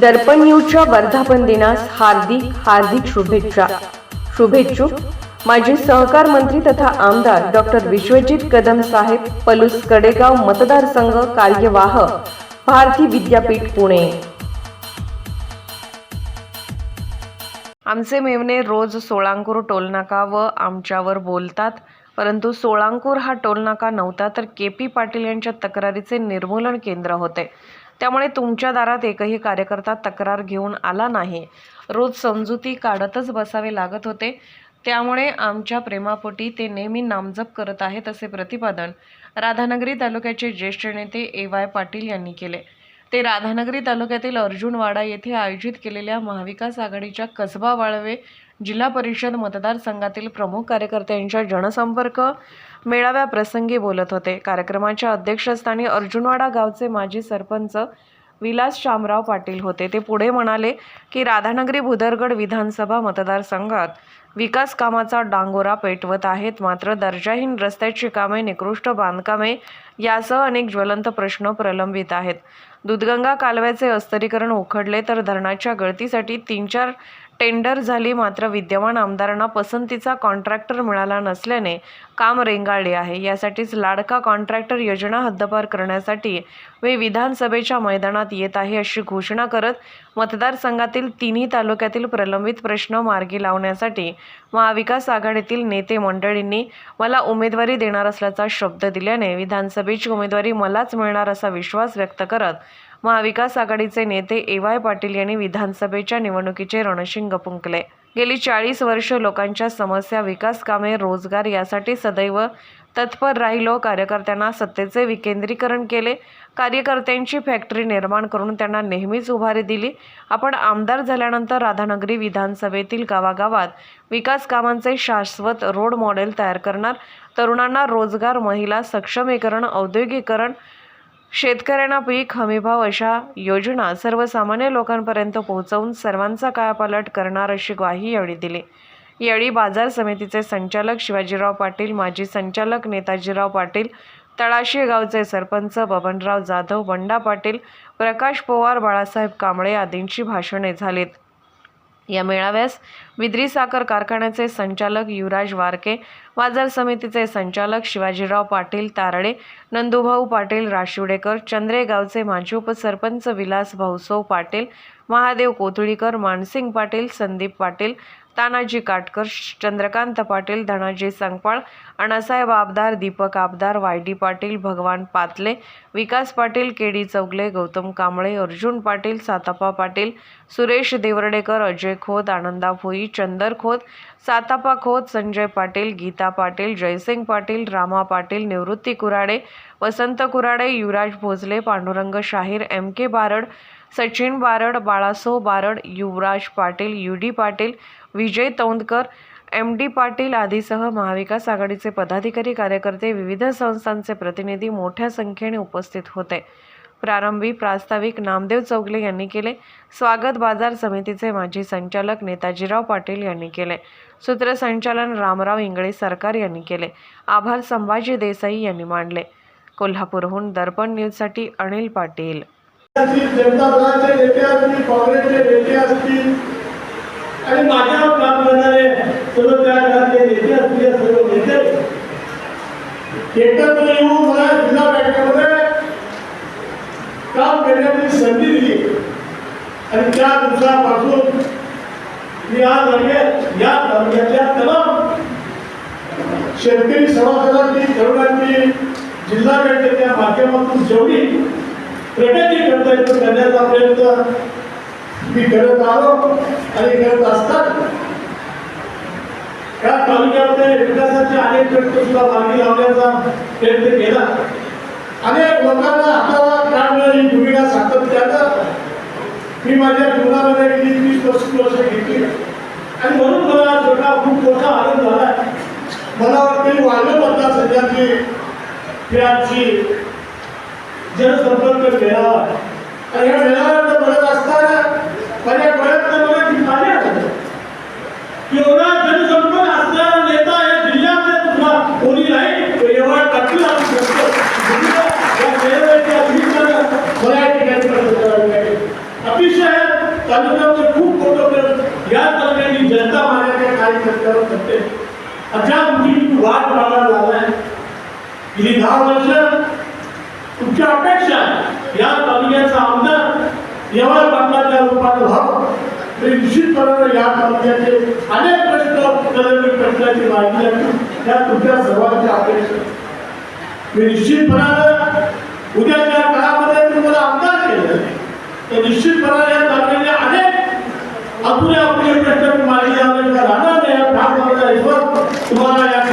दर्पण न्यूजच्या वर्धापन दिनास हार्दिक हार्दिक शुभेच्छा. शुभेच्छुक माजी सहकार मंत्री तथा आमदार डॉक्टर विश्वजित कदम साहेब पलूस कडेगाव मतदारसंघ कार्यवाह भारती विद्यापीठ पुणे. आमचे मेवणे रोज सोळांकूर टोलनाका व आमच्यावर बोलतात. परंतु सोळांकूर हा टोलनाका नव्हता तर के पी पाटील यांच्या तक्रारीचे निर्मूलन केंद्र होते. त्यामुळे तुमच्या दारात एकही कार्यकर्ता तक्रार घेऊन आला नाही. रोज समजुती काढतच बसावे लागत होते. त्यामुळे आमच्या प्रेमापोटी ते नेहमी नामजप करत आहेत असे प्रतिपादन राधानगरी तालुक्याचे ज्येष्ठ नेते ए वाय पाटील यांनी केले. ते राधानगरी तालुक्यातील अर्जुनवाडा येथे आयोजित केलेल्या महाविकास आघाडीच्या कसबा वाळवे जिल्हा परिषद मतदारसंघातील प्रमुख कार्यकर्त्यांच्या जनसंपर्क मेळाव्याप्रसंगी बोलत होते. कार्यक्रमाच्या अध्यक्षस्थानी अर्जुनवाडा गावचे माजी सरपंच विलास शामराव पाटील होते. ते पुढे म्हणाले की राधानगरी भुदरगड विधानसभा मतदारसंघात विकास कामाचा डांगोरा पेटवत आहेत. मात्र दर्जाहीन रस्त्याची कामे निकृष्ट बांधकामे यासह अनेक ज्वलंत प्रश्न प्रलंबित आहेत. दूधगंगा कालव्याचे अस्तरीकरण उखडले तर धरणाच्या गळतीसाठी तीन चार टेंडर झाली मात्र विद्यमान आमदारांना पसंतीचा कॉन्ट्रॅक्टर मिळाला नसल्याने काम रेंगाळले आहे. यासाठीच लाडका कॉन्ट्रॅक्टर योजना हद्दपार करण्यासाठी मी विधानसभेच्या मैदानात येत आहे अशी घोषणा करत मतदारसंघातील तिन्ही तालुक्यातील प्रलंबित प्रश्न मार्गी लावण्यासाठी महाविकास आघाडीतील नेते मंडळींनी मला उमेदवारी देणार असल्याचा शब्द दिल्याने विधानसभेची उमेदवारी मलाच मिळणार असा विश्वास व्यक्त करत महाविकास आघाडीचे नेते ए वाय पाटील यांनी विधानसभेच्या निवडणुकीचे रणशिंग फुंकले. गेली चाळीस वर्ष लोकांच्या समस्या विकास कामे रोजगार यासाठी सदैव तत्पर राहिलो. कार्यकर्त्यांना सत्तेचे विकेंद्रीकरण केले. कार्यकर्त्यांची फॅक्टरी निर्माण करून त्यांना नेहमीच उभारी दिली. आपण आमदार झाल्यानंतर राधानगरी विधानसभेतील गावागावात विकास कामांचे शाश्वत रोड मॉडेल तयार करणार. तरुणांना रोजगार महिला सक्षमीकरण औद्योगिकरण शेतकऱ्यांना पीक हमीभाव अशा योजना सर्वसामान्य लोकांपर्यंत पोहोचवून सर्वांचा कायापालट करणार अशी ग्वाही यावेळी दिली. यावेळी बाजार समितीचे संचालक शिवाजीराव पाटील माजी संचालक नेताजीराव पाटील तळाशी गावचे सरपंच बबनराव जाधव बंडा पाटील प्रकाश पोवार बाळासाहेब कांबळे आदींची भाषणे झालीत. या मेळाव्यास विद्री साखर कारखान्याचे संचालक युवराज वारके बाजार समितीचे संचालक शिवाजीराव पाटील तारडे नंदुभाऊ पाटील राशिवडेकर चंद्रेगावचे माजी उपसरपंच Vilas Bhauso Patil Mahadev Kothalikar Mansing Patil Sandeep Patil Tanaji Katkar Chandrakant Patil Dhanaji Sangpal Annasaheb Abdar Deepak Abdar Y D Patil Bhagwan Patle Vikas Patil K D Chougule Gautam Kamble Arjun Patil Satappa Patil Suresh Devardekar Ajay Khot Ananda Bhoi Chandar Khot Satappa Khot Sanjay Patil Geeta Patil Jaysing Patil Rama Patil Nivrutti Kurade Vasant Kurade Yuvraj Bhosale Pandurang Shahir M K Barad Sachin Barad Balaso Barad Yuvraj Patil U D Patil Vijay Taundkar M D Patil आदीसह महाविकास आघाडीचे पदाधिकारी कार्यकर्ते विविध संस्थांचे प्रतिनिधी मोठ्या संख्येने उपस्थित होते. प्रारंभी प्रास्ताविक नामदेव चौगले यांनी केले. स्वागत बाजार समितीचे माजी संचालक नेताजीराव पाटील यांनी केले. सूत्रसंचालन रामराव इंगळे सरकार यांनी केले. आभार संभाजी देसाई यांनी मांडले. कोल्हापूरहून दर्पण न्यूजसाठी अनिल पाटील. असतील जनता दलाचे नेते असतील काँग्रेसचे नेते असतील आणि माझ्यावर काम करणारे सर्व त्या घरातले नेते असतील सर्व नेते. एकत्र येऊन मला जिल्हा बँकेमध्ये काम करण्याची संधी दिली. आणि त्या दिवसापासून मी आज लगेच या तालुक्यातल्या तमाम शेतकरी सभासदांची तरुणांची जिल्हा बँकेच्या माध्यमातून जेवढी प्रगती करता येतो करण्याचा प्रयत्न मी करत आलो आणि करत असतात या तालुक्यामध्ये विकासाचे अनेक प्रयत्न सुद्धा मार्गी लावण्याचा प्रयत्न केला. अनेक लोकांना हाताला काम मिळाली भूमिका सातत्यानं मी माझ्या जीवनामध्ये गेली वीस पस्तीस वर्ष घेतली. आणि म्हणून मला छोटा खूप मोठा आनंद झाला. मला वाटते वाढलं जन संपर्क में मेला અને મેળા અંદર બધા આસ્થાના અને પ્રયત્ન મને દિખાડ્યા છે કે ઓના જન સંપન્ન આસ્થાના નેતા એ જિલ્લા મે પૂરા ઓની લાઈટ તો એવા કટલા આપી શકતો या मेरे के अभिषेक बोलाए ठिकाणी करतात अतिशय तालुक्यामध्ये खूप मोठं करत या तालुक्याची जनता माझ्याकडे कार्यकर्त्यावर करते अशा मुलीची वाट पाहायला लागलाय गेली दहा वर्ष तुमच्या अपेक्षा या तालुक्याचा आमदार एवढा पाटलाच्या रूपात व्हावं. तरी निश्चितपणाने या तालुक्याचे अनेक प्रश्न उत्तरणी प्रश्नाची माहिती आहे त्या तुमच्या सर्वांच्या अपेक्षा. आहेत. मी निश्चितपणानं उद्याच्या काळामध्ये तुम्हाला आमदार केलं तर निश्चितपणाने या तालुक्याचे अनेक अपुरे अपुरे प्रश्न माहिती लावले राहणार नाही या तुम्हाला या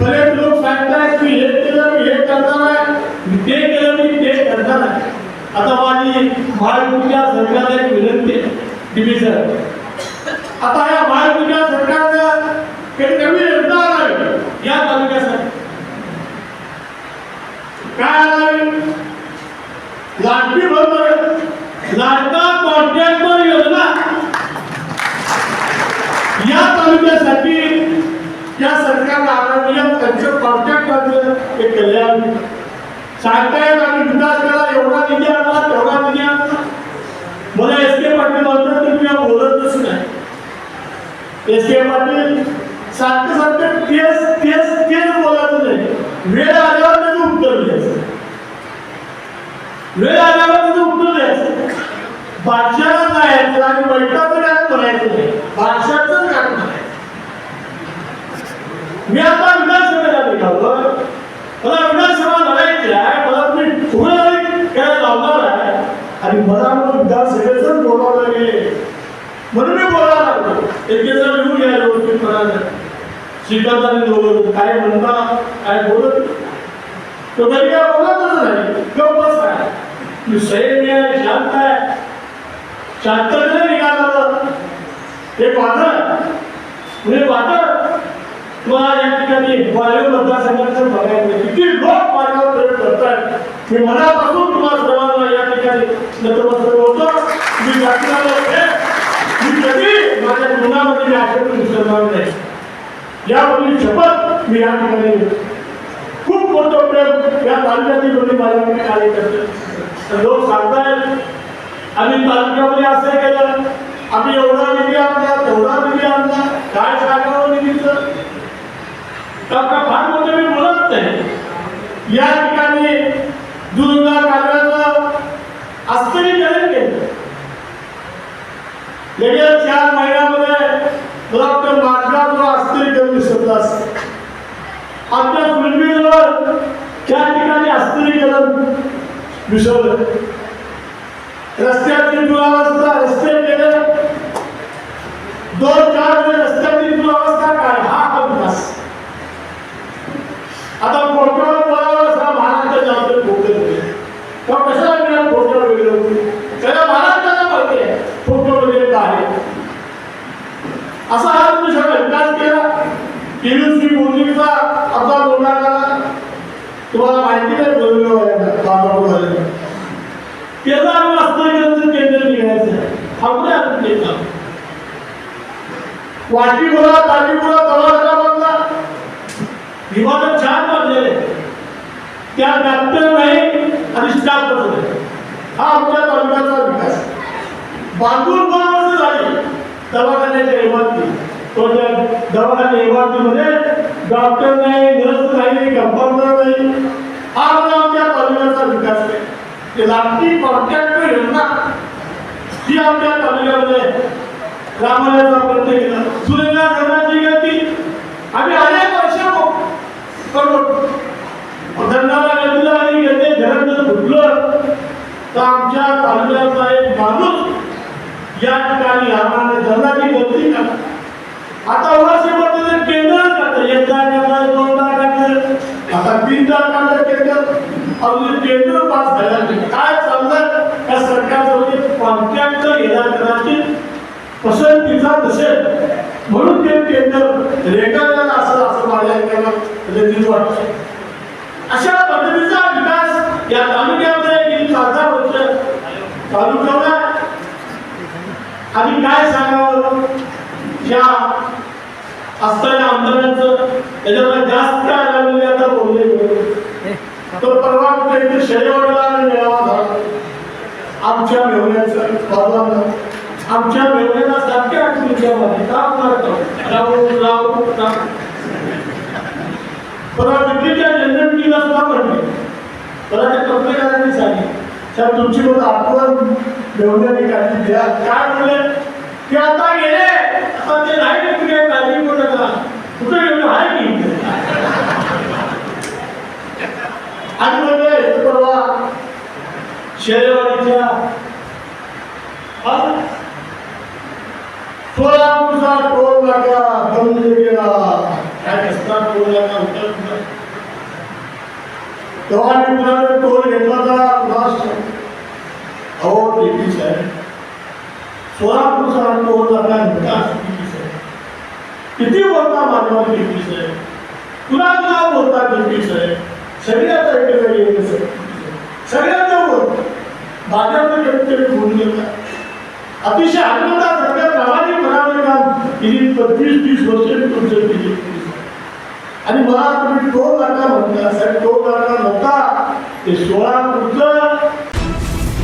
बरेच लोक सांगतात की हे केलं मी हे करणार आहे ते केलं मी ते करणार आहे आता माझी महायुतीच्या सरकारला एक विनंती आहे. टीव्ही सर आता या महायुतीच्या सरकारचं काही कमी योजना आणावी या तालुक्यासाठी काय आणावी लाडकी बरोबर लाडका कॉन्ट्रॅक्टर योजना. या तालुक्यासाठी या सरकारला आणावी या कॉन्टॅक्ट कॉन्ट्रॅक्ट हे कल्याण. सांगतायत आम्ही विकास केला एवढा निधी आणला तेवढा निधी आणला मला एस के पाटील म्हणतात तर मी बोलतच नाही. एस के पाटील सारखं सारखं तेच तेच तेच बोलायचं नाही वेळ आल्यावर त्याचं उत्तर द्यायचं. वेळ आल्यावर त्याचं उत्तर द्यायचं. बादशाला जायचं आणि बैठाचं काय म्हणायचं नाही. बादशाचं काय म्हणायचं मी आता विधानसभेला निघालो मला विधानसभा लढायची आहे मला तुम्ही पुढे काय लावणार आहे आणि मला मग विधानसभेच बोलावं लागेल. म्हणून मी बोलायला लागलो. एक जण लिहून घ्यायला गोष्टी म्हणाले श्रीकांताने दोघं काय म्हणता काय बोलत. तो तरी काय बोलतच नाही. गप्प बस काय मी सैन्य आहे शांत आहे. शांततेने निघाला हे वादळ म्हणजे वादळ तुम्हाला या ठिकाणी वायू मतदारसंघाचं बघायचं किती लोक माझ्यावर प्रयोग करतात मी मनापासून तुम्हाला सर्वांना या ठिकाणी नतमस्तक होतो मी जातीला मी कधी माझ्या जीवनामध्ये मी आशेतून विसरणार नाही यापूर्वी शपथ मी या ठिकाणी खूप मोठं प्रेम या तालुक्यातील लोक माझ्याकडे कार्य करतात लोक सांगतायत आम्ही तालुक्यामध्ये असं केलं आम्ही एवढा निधी आणला तेवढा निधी आणला काय सांगावं निधीचं का फार मोठं मी बोलत नाही या ठिकाणी दुर्गा कालव्याचं अस्थिरीकरण केलं गेल्या चार महिन्यामध्ये मला वाटतं माझा जो अस्थिरीकरण दिसत असत आमच्या पृथ्वीजवळ त्या ठिकाणी अस्थिरीकरण विसरलं रस्त्यातील दुरावस्था रस्ते गेले दोन चार वेळ रस्त्याची दुरावस्था काय हा हा विकास आता फोटोवर बोलावं असा महाराष्ट्र जास्त फोटो किंवा कशाला मी फोटो वेगळं त्याला महाराष्ट्राला माहिती आहे फोटो वगैरे काय आहे असा हा तुम्ही सगळा विकास केला टीव्ही मोदीचा आपला बोलणा करा तुम्हाला माहिती नाही बोललो बाबा त्याचा आम्ही वास्तविकतेचं केंद्र निघायचं थांबले आम्ही ते काम वाटी बोला ताटी बोला दवाखाना बंदा छान बांधलेले. त्या डॉक्टर नाही आणि स्टाफ नाही हा आमच्या तालुक्याचा विकास बांधून दोन वर्ष झाली. दवाखान्याच्या इमारती तो त्या दवाखान्या इमारतीमध्ये डॉक्टर नाही नर्स नाही कंपाऊंडर नाही. हा आमचा आमच्या तालुक्याचा विकास आहे. ते लागती कॉन्ट्रॅक्टर योजना ही आमच्या तालुक्यामध्ये रामायणाचा प्रत्येक केला. सुरेंद्र धरणाची गती. आम्ही अनेक वर्ष करतो धरणाला गतीला आणि गती धरण जर फुटलं तर आमच्या तालुक्याचा एक माणूस या ठिकाणी आम्हाला धरणाची गती करा आता वर्षभर केंद्र टाकलं एकदा टाकलं दोनदा करणार आता तीनदा करणार केंद्र. अजून केंद्र पास झाला काय चाललं या सरकारचं म्हणजे कॉन्ट्रॅक्ट येणार कदाचित. पसंतीचा नसेल म्हणून ते केंद्र रेटायला असं असं माझ्या ऐकायला वाटतं अशा पद्धतीचा विकास या तालुक्यामध्ये गेली पाच दहा वर्ष चालू ठेवला आणि काय सांगावं? या असताना आमदारांचं त्याच्यामध्ये जास्त काय लागलेले आता बोलले तो परवा कुठे इथे मेळावा झाला. आमच्या मेहण्याचं बाबांना. आमच्या मेवण्याला सारख्या आठवणीच्यामध्ये काम करतो राहून राहू राहू परवा विक्रीच्या जन्मदिनीला सुद्धा म्हणले. परवा त्या पत्रकारांनी सांगितलं. सर तुमची मला आठवण मेवण्याने काळजी द्या काय म्हणले? ते आता गेले आता ते नाही तुम्ही काळजी करू नका. कुठे गेलो आहे की? आणि म्हणजे परवा शेरेवाडीच्या जगण्याचा विकास कितीच आहे? किती आहे? बोलता. आहे शरीराचा सगळ्यांना कधीतरी अतिशय आनंदा सगळ्या प्रामाणिकपणाने ना गेली पंचवीस तीस वर्ष केली. आणि मला तुम्ही टोल लागला म्हणता साहेब टोल नव्हता ते सोळा पुढचं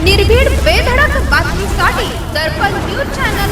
निर्भीड बेधडक बातमीसाठी दर्पण न्यूज चॅनल.